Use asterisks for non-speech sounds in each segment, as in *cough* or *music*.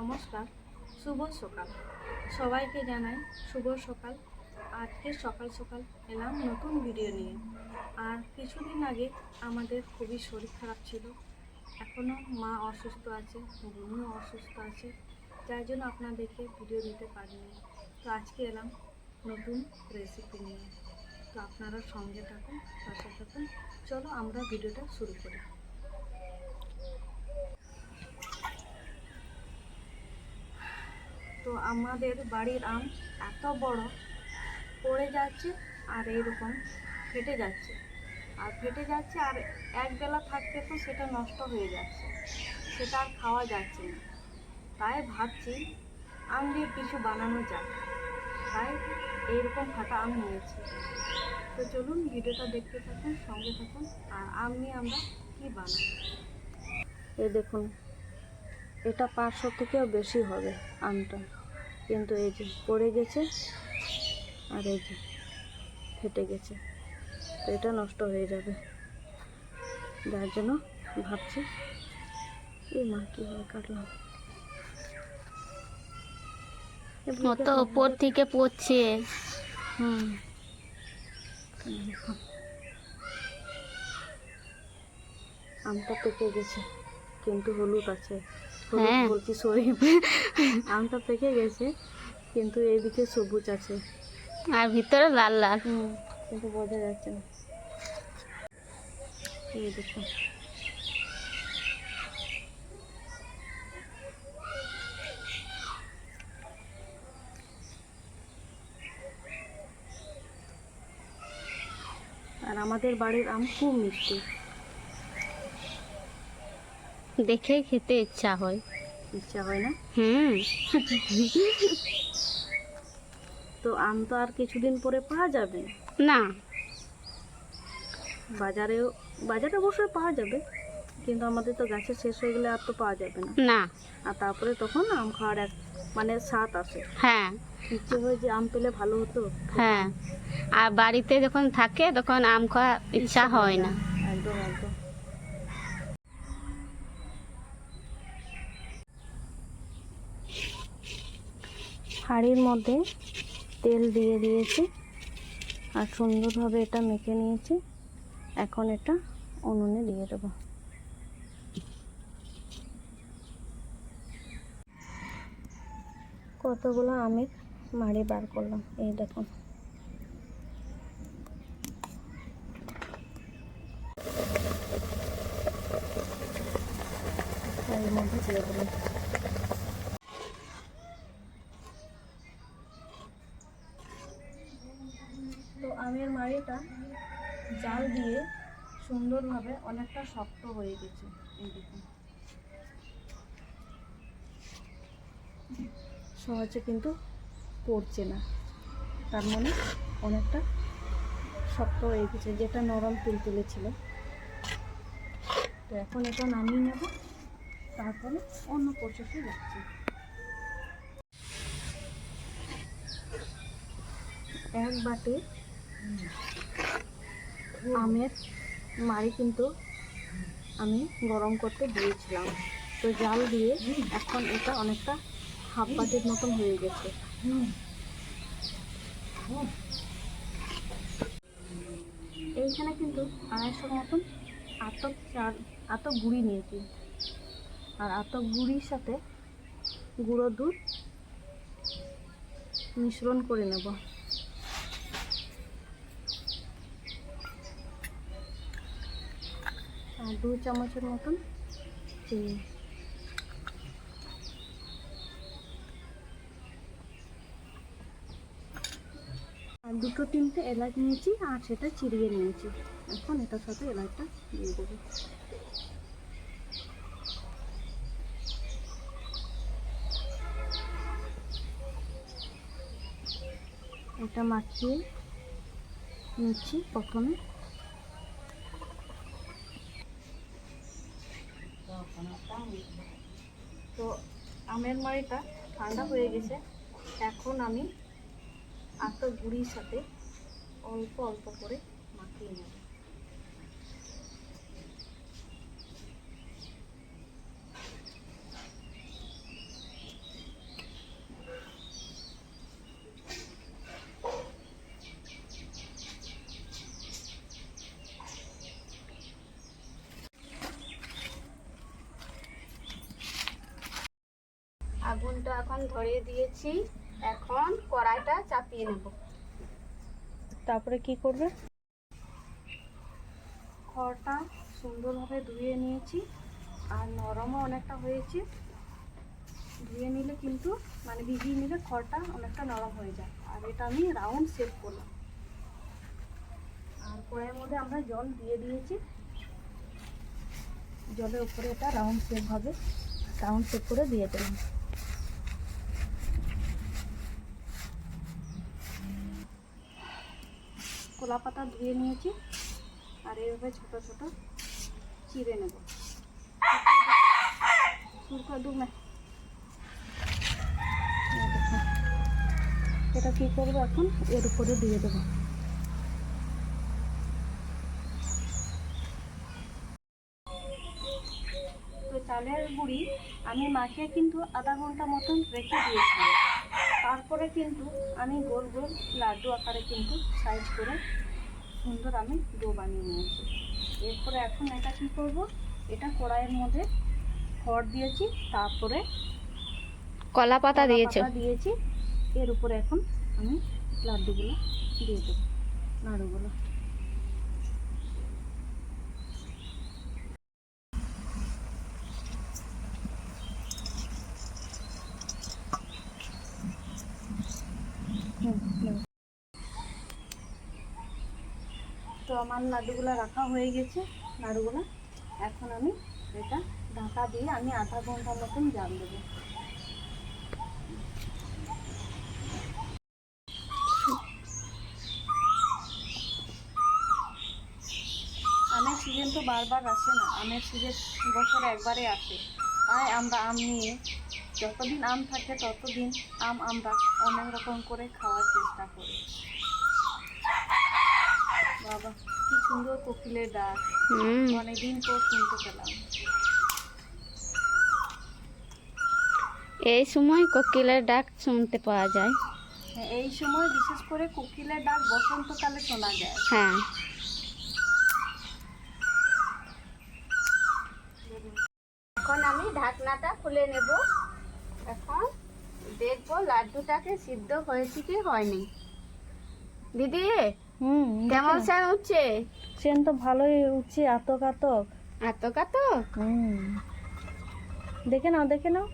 নমস্কার, শুভ সকাল। সবাইকে জানাই শুভ সকাল। আজকে সকাল সকাল এলাম নতুন ভিডিও নিয়ে। আর কিছুদিন আগে আমাদের খুবই শরীর খারাপ ছিল। এখনও মা অসুস্থ আছে, বোনও অসুস্থ আছে, যার জন্য আপনাদেরকে ভিডিও দিতে পারিনি। তো আজকে এলাম নতুন রেসিপি নিয়ে। তো আপনারা সঙ্গে থাকুন, পাশে থাকুন। চলো আমরা ভিডিওটা শুরু করি। তো আমাদের বাড়ির আম এত বড়, পড়ে যাচ্ছে আর এইরকম ফেটে যাচ্ছে। আর ফেটে যাচ্ছে আর এক বেলা থাকতে তো সেটা নষ্ট হয়ে যাচ্ছে, সেটা আর খাওয়া যাচ্ছে না। তাই ভাবছি আম দিয়ে কিছু বানানো যায় তাই এইরকম ফাটা আম নিয়েছি। তো চলুন ভিডিওটা দেখতে থাকুন, সঙ্গে থাকুন, আর আম নিয়ে আমরা কী বানাই এই দেখুন এটা পাঁচশো থেকেও বেশি হবে আমটা কিন্তু এই যে পড়ে গেছে আর এই যে ফেটে গেছে তো এটা নষ্ট হয়ে যাবে। যার জন্য ভাবছি এই মা কীভাবে কাটলাম। তো- ওপর থেকে পড়ছে। হুম। আমটা পেকে গেছে। কিন্তু হলুদ আছে। হ্যাঁ। বলছি সরি। আমটা পেকে গেছে কিন্তু এইদিকে সবুজ আছে। আর ভিতরে লাল লাল। কিন্তু বোঝা যাচ্ছে না। এই দেখুন আর আমাদের বাড়ির আম খুব মিষ্টি। দেখে খেতে ইচ্ছা হয়। ইচ্ছা হয় না? হুম। তো আম তো আর কিছুদিন পরে পাওয়া যাবে? না। বাজারেও বাজারে অবশ্যই পাওয়া যাবে। কিন্তু আমাদের তো গাছে শেষ হয়ে গেলে আর তো পাওয়া যাবে না। না। আর তারপরে তখন আম খাওয়ার এক মানে স্বাদ আসে। হ্যাঁ। ইচ্ছে হয় যে আম পেলে ভালো হতো। হ্যাঁ। আর বাড়িতে যখন থাকে তখন আম খাওয়া ইচ্ছা হয় না। হাঁড়ির মধ্যে তেল দিয়ে দিয়েছি আর সুন্দরভাবে এটা মেখে নিয়েছি। এখন এটা উনুনে দিয়ে দেবো। কতগুলো আমের মাড়ি বার করলাম, এই দেখুন। এর মধ্যে দিয়ে দিলাম। সুন্দরভাবে অনেকটা শক্ত হয়ে গেছে এই দেখুন সহজে কিন্তু পড়ছে না। তার মানে অনেকটা শক্ত হয়ে গেছে, যেটা নরম তুলতুলে ছিল। তো এখন এটা নামিয়ে নেব, তারপরে অন্য প্রসেসে যাচ্ছি। এক বাটি আমের মাড়ি কিন্তু আমি গরম করতে দিয়েছিলাম। তো জাল দিয়ে এখন এটা অনেকটা হাফ বাটির মতন হয়ে গেছে। এইখানে কিন্তু আড়াইশোর মতন আতপ চাল, আতপ গুঁড়ি নিয়েছি। আর আতপ গুঁড়ির সাথে গুঁড়ো দুধ মিশ্রণ করে নেব। দু চামচের মতন। চিনি দুটো তিনটে এলাচ নিয়েছি আর সেটা চিরিয়ে নিয়েছি। এখন এটার সাথে এলাচটা দিয়ে দেবো। এটা মাখিয়ে নিচ্ছি প্রথমে। তো আমের মাড়িটা ঠান্ডা হয়ে গেছে। এখন আমি আত গুড়ির সাথে অল্প অল্প করে মাখিয়ে নেব। আগুনটা এখন ধরিয়ে দিয়েছি। এখন কড়াইটা চাপিয়ে নেব। তারপরে কি করবে? খড়টা সুন্দরভাবে ধুয়ে নিয়েছি। আর নরমও অনেকটা হয়েছে। ধুয়ে নিলে কিন্তু মানে ভিজিয়ে নিলে খড়টা অনেকটা নরম হয়ে যায়। আর এটা আমি রাউন্ড শেপ করলাম। আর কড়াইয়ের মধ্যে আমরা জল দিয়ে দিয়েছি। জলের উপরে এটা রাউন্ড শেপ হবে। রাউন্ড শেপ করে দিয়ে দিলাম। কলা পাতা ধুয়ে নিয়েছি আর এইভাবে ছোট ছোট চিড়ে নেব। শুরু করে দু মে- এই দেখো। এটা কি করব এখন? এর উপরে দিয়ে দেবো। তো চালের গুঁড়ি আমি মাখিয়ে কিন্তু আধা ঘণ্টা মতন রেখে দিয়েছি তারপরে কিন্তু আমি গোল গোল লাড্ডু আকারে কিন্তু সাইজ করে সুন্দর আমি ডো বানিয়ে নিয়েছি। এরপরে এখন এটা কী করব? এটা কড়াইয়ের মধ্যে খড় দিয়েছি তারপরে কলা পাতা দিয়েছি? দিয়েছি এর উপরে এখন আমি লাড্ডুগুলো দিয়ে দেবো নাড়ুগুলো হুম, নাও। তো আমার লাড্ডুগুলো রাখা হয়ে গেছে নাড়ুগুলো এখন আমি এটা ঢাকা দিয়ে আমি আধা ঘণ্টার মতন জাল দেবো। আমের সিজন তো বারবার আসে না, আমের সিজন বছরে একবারে আসে। তাই আমরা আম নিয়ে যতদিন আম থাকে ততদিন আম আমরা অনেক রকম করে খাওয়ার চেষ্টা করি। বাবা কি সুন্দর কোকিলের ডাক। অনেকদিন পর শুনতে পেলাম। এই সময় কোকিলের ডাক শুনতে পাওয়া যায়। হ্যাঁ, এই সময় বিশেষ করে কোকিলের ডাক বসন্তকালে শোনা যায়। হ্যাঁ। এখন আমি ঢাকনাটা খুলে নেব। এখন দেখব লাড্ডুটাকে সিদ্ধ হয়েছে কি হয়নি। দিদি হুম কেমন স্যার উঠছে? সেন তো ভালোই উঠছে আতক আতক এত কাত হুম। দেখে নাও দেখে নাও।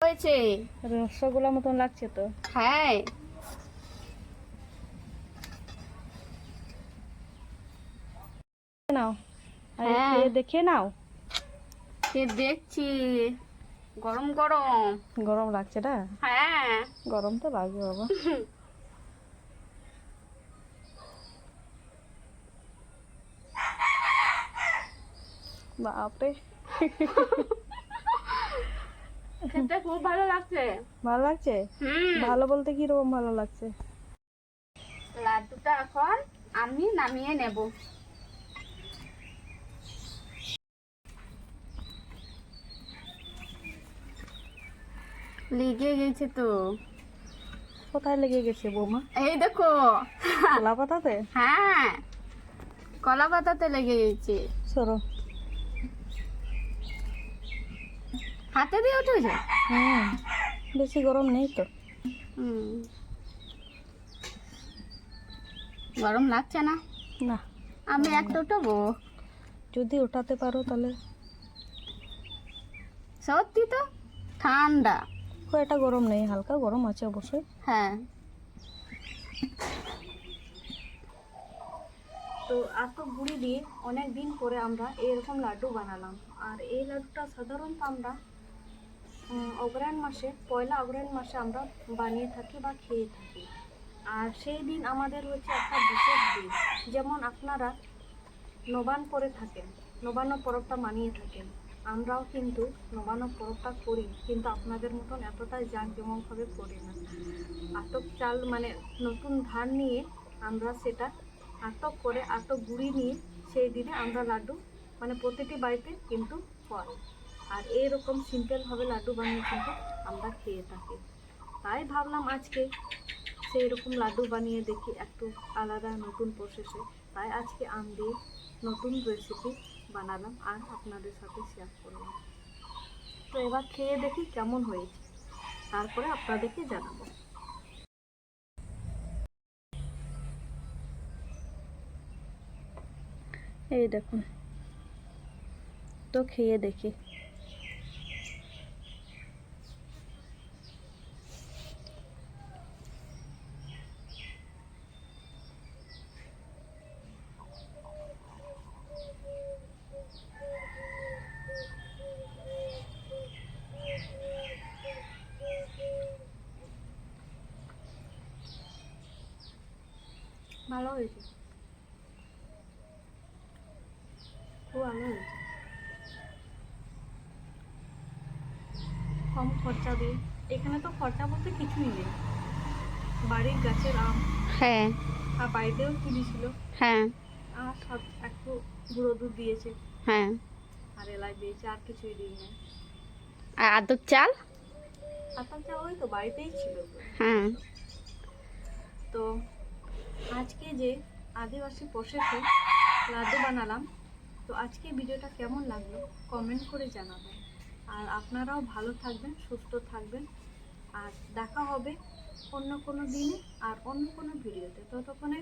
হয়েছে। রসগোল্লা মতন লাগছে তো। হ্যাঁ। নাও। আরে হ্যাঁ। দেখে নাও। সে দেখছি। গরম গরম গরম লাগছে না? হ্যাঁ। গরম তো লাগবে বাবা। *laughs* বাপরে। খেতে খুব ভালো লাগছে। ভালো লাগছে? ভালো বলতে কি রকম ভালো লাগছে? লাড্ডুটা এখন আমি নামিয়ে নেব। লেগে গেছে তো। কোথায় লেগে গেছে বৌমা? এই দেখো। কলা পাতাতে হ্যাঁ কলা পাতাতে লেগে গেছে। সরো। হাতে দিয়ে উঠেছে হুম বেশি গরম নেই তো। হুম। গরম লাগছে না? না। আমি একটা উঠাবো। যদি ওঠাতে পারো তাহলে। সত্যি তো? ঠান্ডা। খুব একটা গরম নেই হালকা গরম আছে অবশ্যই। হ্যাঁ। তো এত গুঁড়ি দিয়ে অনেক দিন পরে আমরা এরকম লাড্ডু বানালাম। আর এই লাড্ডুটা সাধারণত আমরা অগ্রহায়ণ মাসে, পয়লা অগ্রহায়ণ মাসে আমরা বানিয়ে থাকি বা খেয়ে থাকি। আর সেই দিন আমাদের হচ্ছে একটা বিশেষ দিন। যেমন আপনারা নবান করে থাকেন, নবান্ন পরবটা মানিয়ে থাকেন। আমরাও কিন্তু নবান্ন পরবটা করি, কিন্তু আপনাদের মতন এতটা জাঁকজমকভাবে করি না। আটক চাল মানে নতুন ধান নিয়ে আমরা সেটা আটক করে আটক গুঁড়ি নিয়ে সেই দিনে আমরা লাড্ডু মানে প্রতিটি বাড়িতে কিন্তু হয়। আর এইরকম সিম্পলভাবে লাড্ডু বানিয়ে কিন্তু আমরা খেয়ে থাকি। তাই ভাবলাম আজকে সেই রকম লাড্ডু বানিয়ে দেখি একটু আলাদা নতুন প্রসেসে তাই আজকে আম দিয়ে নতুন রেসিপি বানালাম আর আপনাদের সাথে শেয়ার করলাম। তো এবার খেয়ে দেখি কেমন হয়েছে। তারপরে আপনাদেরকে জানাব। এই দেখুন। তো খেয়ে দেখি। ভালো হয়েছে। খুব ভালো হয়েছে। কম খরচা দিয়ে। এখানে তো খরচা বলতে কিছুই নেই। বাড়ির গাছের আম। হ্যাঁ। আর বাড়িতেও কিনেছিল হ্যাঁ। আর সব একটু গুঁড়ো দুধ দিয়েছে। হ্যাঁ। আর এলাই দিয়েছে আর কিছুই দিই না আর আদর চাল? আপনার যা ওই তো বাড়িতেই ছিল। হ্যাঁ। তো আজকে যে আদিবাসী প্রসেসে লাড্ডু বানালাম, তো আজকে ভিডিওটা কেমন লাগল কমেন্ট করে জানাবেন। আর আপনারাও ভালো থাকবেন, সুস্থ থাকবেন। আর দেখা হবে অন্য কোনো দিনে আর অন্য কোনো ভিডিওতে। ততক্ষণে